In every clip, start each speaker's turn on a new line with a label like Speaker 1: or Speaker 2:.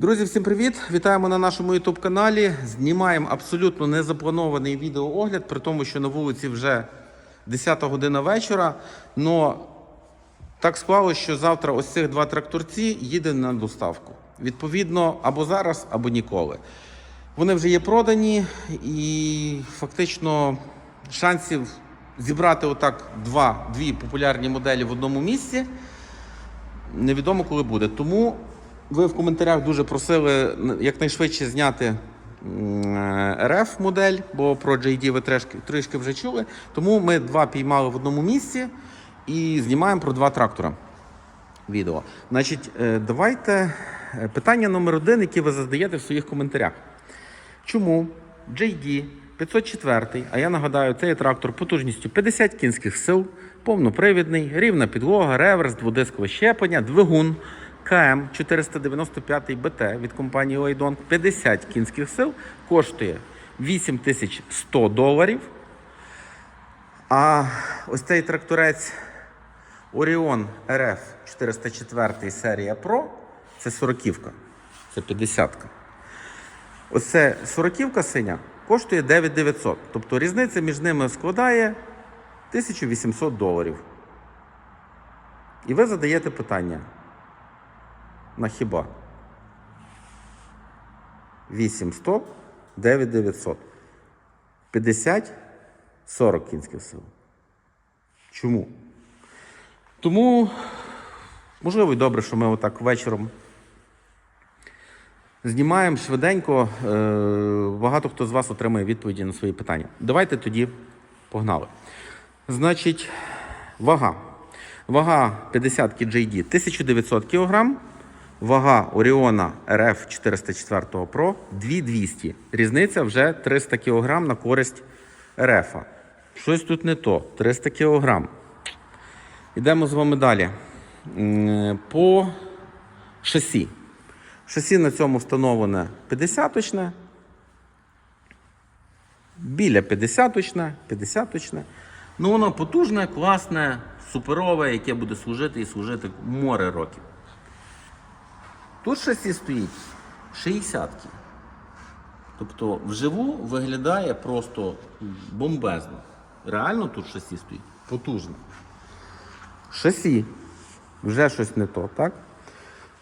Speaker 1: Друзі, всім привіт! Вітаємо на нашому YouTube каналі. Знімаємо абсолютно незапланований відеоогляд, при тому, що на вулиці вже 10 година вечора. Но так склалося, що завтра ось цих два тракторці їде на доставку. Відповідно, або зараз, або ніколи. Вони вже є продані, і фактично шансів зібрати отак два, дві популярні моделі в одному місці невідомо коли буде. Тому ви в коментарях дуже просили якнайшвидше зняти РФ модель, бо про JD ви трішки, трішки вже чули. Тому ми два піймали в одному місці і знімаємо про два трактора. Відео. Значить, е, давайте е, питання номер один, яке ви задаєте в своїх коментарях. Чому JD 504, а я нагадаю, це є трактор потужністю 50 кінських сил, повнопривідний, рівна підлога, реверс, дводискове щеплення, двигун КМ 495 БТ від компанії Лейдон 50 кінських сил коштує 8100 доларів. А ось цей тракторець Orion RF 404 серія Pro це 40-ка, це 50-ка. Оце 40-ка синя коштує 9900. Тобто різниця між ними складає 1800 доларів. І ви задаєте питання. На хіба? 800, 9900. 50, 40 кінських сил. Чому? Тому, можливо, і добре, що ми отак вечором Знімаємо швиденько. е, Багато хто з вас отримає відповіді на свої питання. Давайте тоді погнали. Значить, вага. Вага 50 JD 1900 кг. Вага Оріона RF 404 Pro 2200. Різниця вже 300 кг на користь РФ. Щось тут не то. 300 кг. Йдемо з вами далі. По шасі. Шасі на цьому встановлене 50-точне. Біля 50-точне, 50-точне. Ну, воно потужне, класне, суперове, яке буде служити і служити море років. Тут шасі стоїть 60-ки. Тобто вживу виглядає просто бомбезно. Реально тут шасі стоїть потужне. Шасі вже щось не то, так?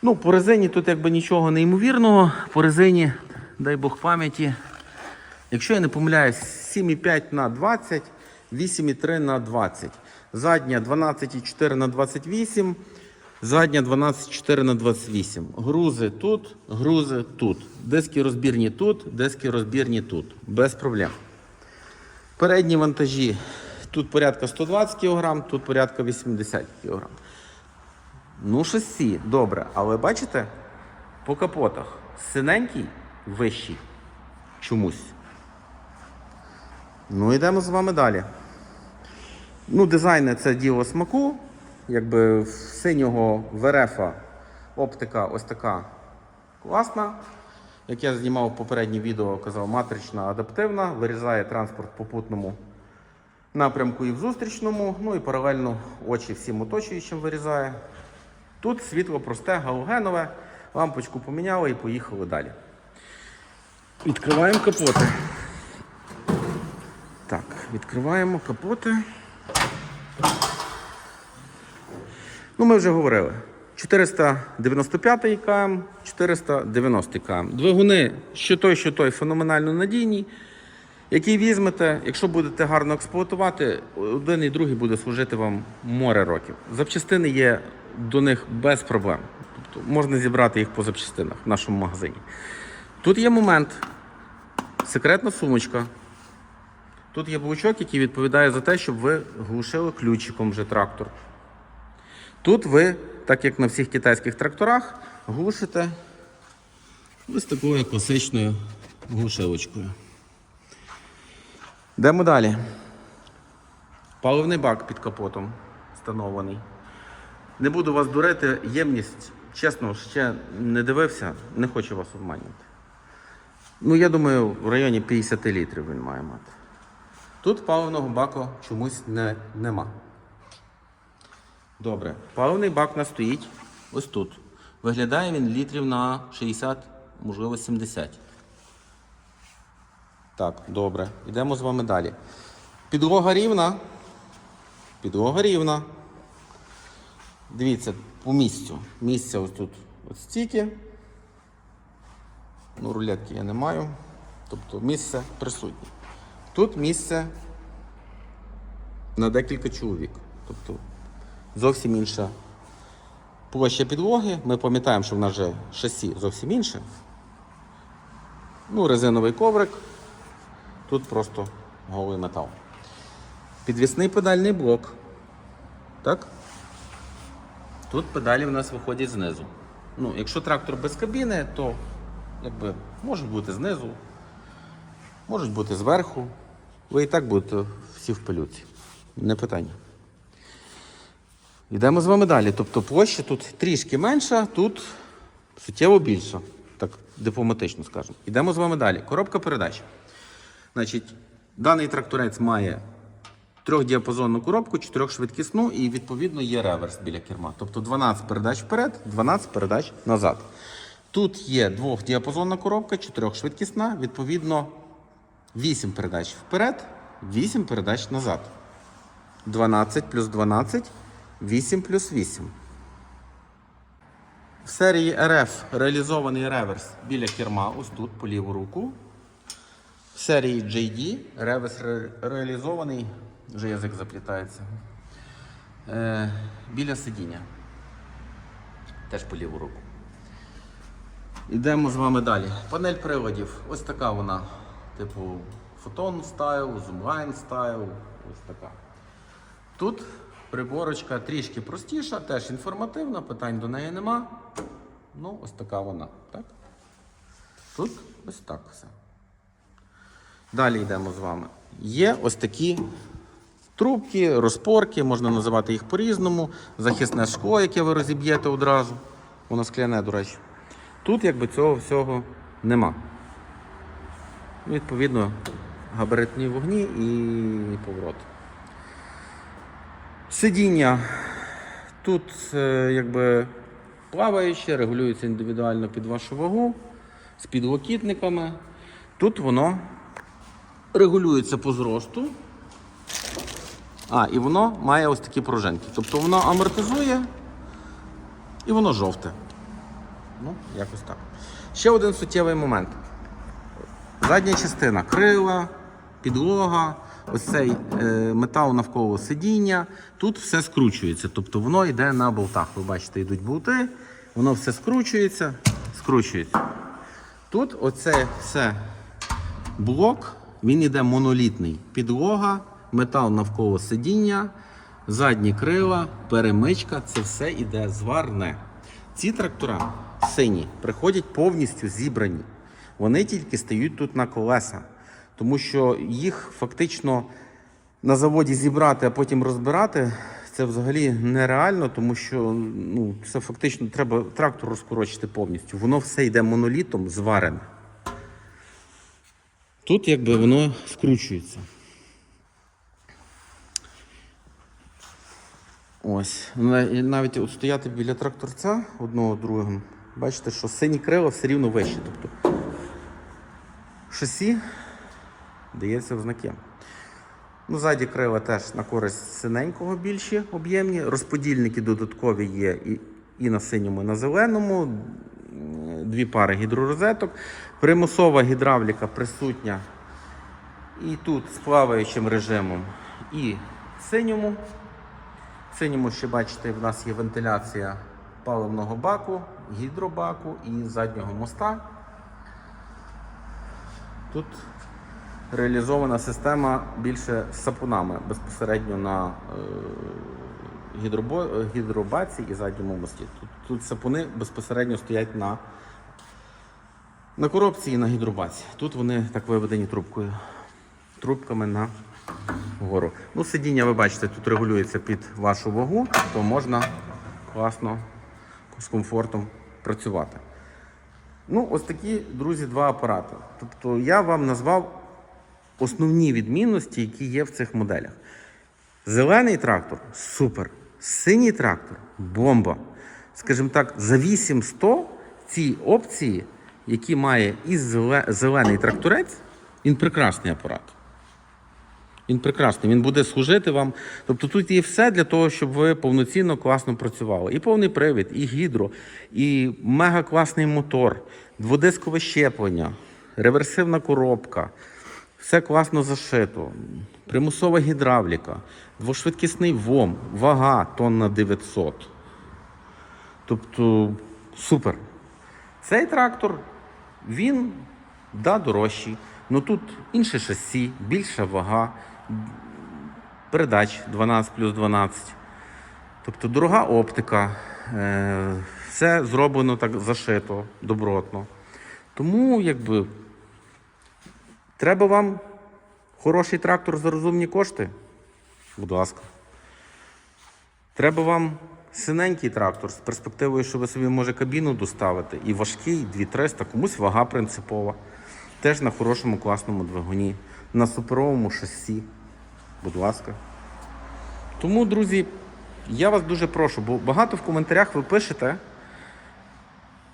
Speaker 1: Ну, по резині тут якби нічого неймовірного. По резині, дай Бог пам'яті. Якщо я не помиляюсь, 7,5 на 20, 8,3 на 20. Задня 12,4 на 28, задня 12,4 на 28. Грузи тут, грузи тут. Диски розбірні тут, диски розбірні тут. Без проблем. Передні вантажі. Тут порядка 120 кг, тут порядка 80 кг. Ну, шасі, добре, але бачите, по капотах синенький вищий чомусь. Ну, йдемо з вами далі. Ну, дизайни це діло смаку. Якби в синього ВРФа оптика ось така класна. Як я знімав попереднє відео, казав, матрична, адаптивна, вирізає транспорт в попутному напрямку і в зустрічному, ну і паралельно очі всім оточуючим вирізає. Тут світло просте, галогенове, лампочку поміняли і поїхали далі. Відкриваємо капоти. Так, відкриваємо капоти. Ну, ми вже говорили. 495 км, 490 км. Двигуни, що той, що той, феноменально надійні. Який візьмете, якщо будете гарно експлуатувати, один і другий буде служити вам море років. Запчастини є до них без проблем. Тобто можна зібрати їх по запчастинах в нашому магазині. Тут є момент, секретна сумочка. Тут є блочок, який відповідає за те, щоб ви глушили ключиком вже трактор. Тут ви, так як на всіх китайських тракторах, глушите ось такою класичною глушилочкою. Йдемо далі. Паливний бак під капотом встановлений. Не буду вас дурити, ємність, чесно, ще не дивився, не хочу вас обманювати. Ну, я думаю, в районі 50 літрів він має мати. Тут паливного баку чомусь не, нема. Добре, паливний бак у нас стоїть ось тут. Виглядає він літрів на 60, можливо, 70. Так, добре. Йдемо з вами далі. Підлога рівна. Підлога рівна. Дивіться, по місцю. Місця ось тут ось стільки. Ну, рулетки я не маю. Тобто місце присутнє. Тут місце на декілька чоловік. Тобто зовсім інша площа підлоги. Ми пам'ятаємо, що в нас же шасі зовсім інше. Ну, резиновий коврик. Тут просто голий метал. Підвісний педальний блок. Так? Тут педалі в нас виходять знизу. Ну, якщо трактор без кабіни, то якби, можуть бути знизу, можуть бути зверху. Ви і так будете всі в пилюці. Не питання. Йдемо з вами далі. Тобто площа тут трішки менша, тут суттєво більша. Так дипломатично скажемо. Йдемо з вами далі. Коробка передач. Значить, даний тракторець має трьохдіапазонну коробку, чотирьохшвидкісну і відповідно є реверс біля керма. Тобто 12 передач вперед, 12 передач назад. Тут є двохдіапазонна коробка, чотирьохшвидкісна, відповідно 8 передач вперед, 8 передач назад. 12 плюс 12, 8 плюс 8. В серії RF реалізований реверс біля керма, ось тут, по ліву руку. В серії JD реверс ре- реалізований, вже язик заплітається. Е, біля сидіння. Теж по ліву руку. Йдемо з вами далі. Панель приладів. Ось така вона. Типу Photon Style, Zoomline Style. Ось така. Тут приборочка трішки простіша, теж інформативна, питань до неї нема. Ну, ось така вона. Так? Тут ось так все. Далі йдемо з вами. Є ось такі трубки, розпорки, можна називати їх по-різному. Захисне шкло, яке ви розіб'єте одразу. Воно скляне, до речі. Тут якби цього всього нема. Відповідно, габаритні вогні і поворот. Сидіння тут е, якби плаваюче, регулюється індивідуально під вашу вагу з підлокітниками. Тут воно регулюється по зросту. А, і воно має ось такі пружинки. Тобто воно амортизує і воно жовте. Ну, якось так. Ще один суттєвий момент. Задня частина крила, підлога, ось цей е, метал навколо сидіння. Тут все скручується. Тобто воно йде на болтах. Ви бачите, йдуть болти, воно все скручується, скручується. Тут оце все блок, він йде монолітний. Підлога, метал навколо сидіння, задні крила, перемичка це все йде зварне. Ці трактора сині приходять повністю зібрані. Вони тільки стають тут на колеса, тому що їх фактично на заводі зібрати, а потім розбирати. Це взагалі нереально, тому що ну, це фактично треба трактор розкорочити повністю. Воно все йде монолітом зварене. Тут якби воно скручується. Ось. Навіть от стояти біля тракторця одного другого, бачите, що сині крила все рівно вище. Тобто шасі дається в знаки. Ну, ззаді крила теж на користь синенького більші об'ємні. Розподільники додаткові є і, і на синьому, і на зеленому. Дві пари гідророзеток. Примусова гідравліка присутня і тут з плаваючим режимом, і в синьому. В синьому ще бачите, в нас є вентиляція паливного баку, гідробаку і заднього моста. Тут реалізована система більше з сапунами безпосередньо на е, гідробо, гідробаці і задньому мості. Тут, тут сапуни безпосередньо стоять на, на коробці і на гідробаці. Тут вони так виведені трубкою, трубками на вгору. Ну, сидіння, ви бачите, тут регулюється під вашу вагу, то можна класно з комфортом працювати. Ну, ось такі, друзі, два апарати. Тобто я вам назвав основні відмінності, які є в цих моделях. Зелений трактор супер. Синій трактор бомба. скажімо так, за 8100 ці опції, які має і зелений тракторець, він прекрасний апарат. Він прекрасний, він буде служити вам. Тобто тут є все для того, щоб ви повноцінно класно працювали. І повний привід, і гідро, і мега класний мотор, дводискове щеплення, реверсивна коробка. Все класно зашито, примусова гідравліка, двошвидкісний ВОМ, вага тонна 900. Тобто супер. Цей трактор, він да, дорожчий. Ну тут інше шасі, більша вага, передач 12 плюс 12. Тобто дорога оптика, е, все зроблено так зашито, добротно. Тому, якби, треба вам хороший трактор за розумні кошти. Будь ласка. Треба вам синенький трактор з перспективою, що ви собі може кабіну доставити. І важкий, 2300, комусь вага принципова. Теж на хорошому класному двигуні, на суперовому шасі. Будь ласка. Тому, друзі, я вас дуже прошу, бо багато в коментарях ви пишете,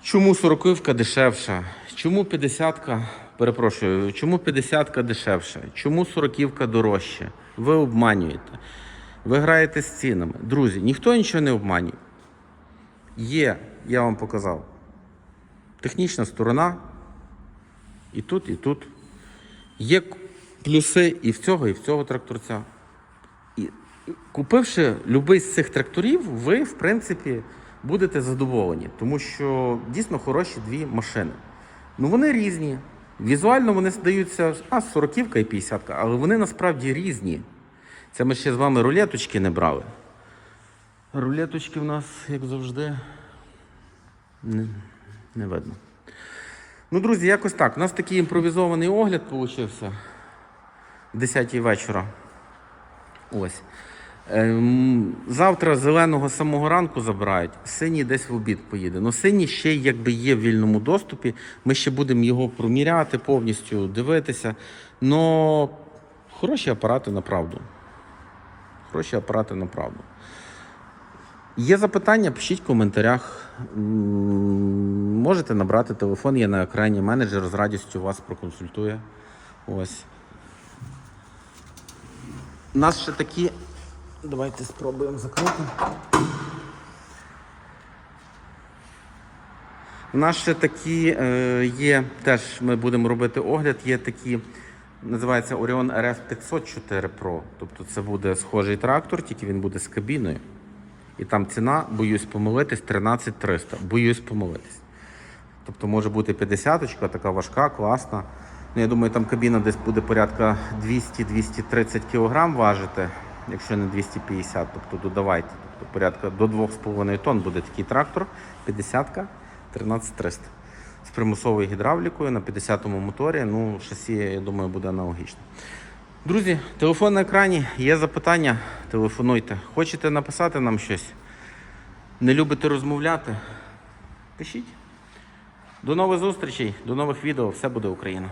Speaker 1: чому 40 дешевша, чому 50-ка, перепрошую, чому 50-ка дешевша, чому 40-ка дорожче. Ви обманюєте. Ви граєте з цінами. Друзі, ніхто нічого не обманює. Є, я вам показав, технічна сторона. І тут, і тут. Є плюси і в цього, і в цього тракторця. І купивши будь-який з цих тракторів, ви, в принципі, будете задоволені, тому що дійсно хороші дві машини. Ну вони різні. Візуально вони здаються, а 40 і 50, але вони насправді різні. Це ми ще з вами рулеточки не брали. Рулеточки в нас, як завжди, не, не видно. Ну, друзі, якось так. У нас такий імпровізований огляд вийшов в 10 вечора. Ось. Ем, завтра зеленого самого ранку забирають, синій десь в обід поїде. Ну, синій ще якби є в вільному доступі. Ми ще будемо його проміряти повністю, дивитися. Но хороші апарати на правду. Хороші апарати на правду. Є запитання, пишіть в коментарях. Можете набрати телефон, є на екрані. Менеджер з радістю вас проконсультує. Ось. У нас ще такі. Давайте спробуємо закрити. У нас ще такі е, є, теж ми будемо робити огляд, є такі, називається Orion RF 504 Pro. Тобто це буде схожий трактор, тільки він буде з кабіною. І там ціна, боюсь помилитись, 13300. Боюсь помилитись. Тобто може бути 50 така важка, класна. Ну, я думаю, там кабіна десь буде порядка 200-230 кг важити, якщо не 250, тобто додавайте. Тобто порядка до 2,5 тонн буде такий трактор, 50-ка, 13300. З примусовою гідравлікою на 50-му моторі. Ну, шасі, я думаю, буде аналогічно. Друзі, телефон на екрані, є запитання, телефонуйте. Хочете написати нам щось? Не любите розмовляти? Пишіть. До нових зустрічей, до нових відео. Все буде Україна.